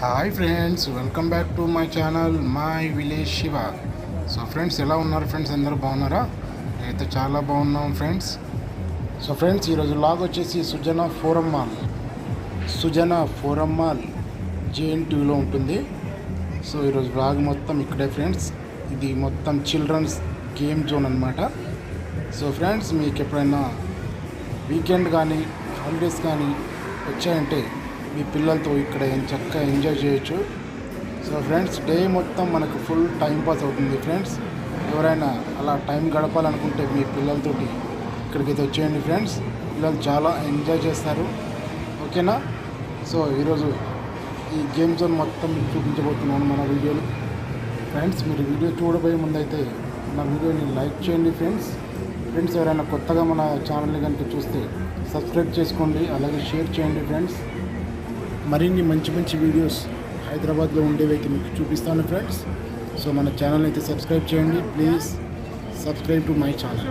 Hi friends welcome back to my channel my village Shiva so friends ఎలా ఉన్నారు friends అందరూ బాగున్నారా? అయితే చాలా బాగున్నాం ఫ్రెండ్స్ సో ఫ్రెండ్స్ ఈరోజు లాగ్ వచ్చేసి Sujana forum mall Sujana forum mall జేఎన్టీయూలో ఉంటుంది సో ఈరోజు బ్లాగ్ మొత్తం ఇక్కడే ఫ్రెండ్స్ ఇది మొత్తం చిల్డ్రన్స్ గేమ్ జోన్ అనమాట సో ఫ్రెండ్స్ మీకు ఎప్పుడైనా వీకెండ్ కానీ హాలిడేస్ కానీ వచ్చాయంటే మీ పిల్లలతో ఇక్కడ చక్కగా ఎంజాయ్ చేయొచ్చు. సో ఫ్రెండ్స్ డే మొత్తం మనకు ఫుల్ టైం పాస్ అవుతుంది. ఫ్రెండ్స్ ఎవరైనా అలా టైం గడపాలనుకుంటే మీ పిల్లలతో ఇక్కడికి అయితే వచ్చేయండి ఫ్రెండ్స్ పిల్లలు చాలా ఎంజాయ్ చేస్తారు. ఓకేనా సో ఈరోజు ఈ గేమ్ జోన్ మొత్తం మీకు చూపించబోతున్నాను మన వీడియోలో. ఫ్రెండ్స్ మీరు వీడియో చూడబోయే ముందైతే నా వీడియోని లైక్ చేయండి ఫ్రెండ్స్ ఫ్రెండ్స్ ఎవరైనా కొత్తగా మన ఛానల్ని కనుక చూస్తే సబ్స్క్రైబ్ చేసుకోండి అలాగే షేర్ చేయండి ఫ్రెండ్స్ మరిన్ని మంచి మంచి వీడియోస్ హైదరాబాద్లో ఉండేవైతే మీకు చూపిస్తాను ఫ్రెండ్స్. సో మన ఛానల్ అయితే సబ్స్క్రైబ్ చేయండి. Please subscribe to my channel.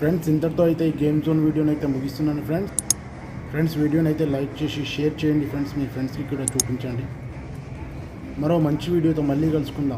Friends ఇంతటితో అయితే ఈ గేమ్ జోన్ వీడియోని అయితే ముగిస్తున్నాను ఫ్రెండ్స్. ఫ్రెండ్స్ వీడియోని అయితే లైక్ చేసి షేర్ చేయండి ఫ్రెండ్స్. మీ ఫ్రెండ్స్కి కూడా చూపించండి. మరో మంచి వీడియోతో మళ్ళీ కలుసుకుందాం.